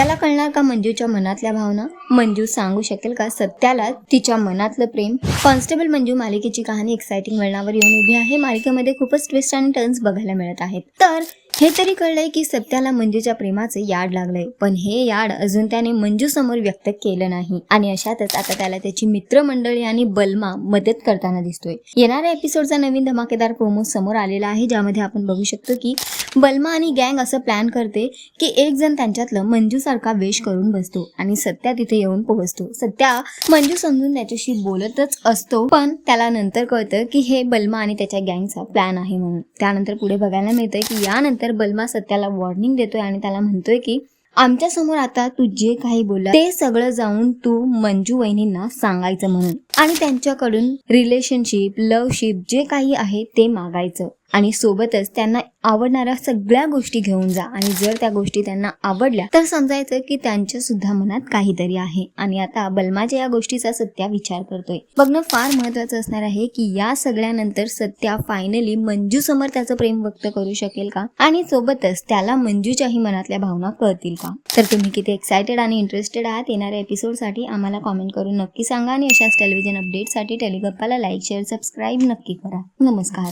सत्याला कळणार का मंजूच्या मनातल्या भावना? मंजू सांगू शकेल का सत्याला तिच्या मनातलं प्रेम? कॉन्स्टेबल मंजू मालिकेची कहाणी एक्साइटिंग वळणावर येऊन उभी आहे. मालिकेमध्ये खूपच ट्विस्ट आणि टर्न्स बघायला मिळत आहेत. तर हे तरी कळलंय की सत्याला मंजूच्या प्रेमाचे याड लागलंय. पण हे याड अजून त्याने मंजू समोर व्यक्त केलं नाही. आणि अशातच आता त्याला त्याची मित्रमंडळी आणि बलमा मदत करताना दिसतोय. येणाऱ्या एपिसोडचा नवीन धमाकेदार प्रोमो समोर आलेला आहे ज्यामध्ये आपण बघू शकतो की बल्मा आणि गँग असं प्लॅन करते की एक जण त्यांच्यातलं मंजू सारखा वेश करून बसतो आणि सत्या तिथे येऊन पोहोचतो. सत्या मंजू समजून त्याच्याशी बोलतच असतो पण त्याला नंतर कळतं की हे बल्मा आणि त्याच्या गँगचा प्लॅन आहे म्हणून. त्यानंतर पुढे बघायला मिळतंय की यानंतर बल्मा सत्याला वॉर्निंग देतोय आणि त्याला म्हणतोय की आमच्यासमोर आता तू जे काही बोलला ते सगळं जाऊन तू मंजू वहिनींना सांगायचं म्हणून. आणि त्यांच्याकडून रिलेशनशिप लवशिप जे काही आहे ते मागायचं. आणि सोबतच त्यांना आवडणाऱ्या सगळ्या गोष्टी घेऊन जा. आणि जर त्या गोष्टी त्यांना आवडल्या तर समजायचं की त्यांच्या सुद्धा मनात काहीतरी आहे. आणि आता बलमाच्या या गोष्टीचा सत्या विचार करतोय. बघणं फार महत्वाचं असणार आहे की या सगळ्यानंतर सत्या फायनली मंजू समोर त्याचं प्रेम व्यक्त करू शकेल का? आणि सोबतच त्याला मंजूच्याही मनातल्या भावना कळतील का? तर तुम्ही किती एक्सायटेड आणि इंटरेस्टेड आहात येणाऱ्या एपिसोडसाठी आम्हाला कॉमेंट करून नक्की सांगा. आणि अशाच टेलिव्हिजन अपडेटसाठी टेलिगप्पाला लाईक शेअर सबस्क्राईब नक्की करा. नमस्कार.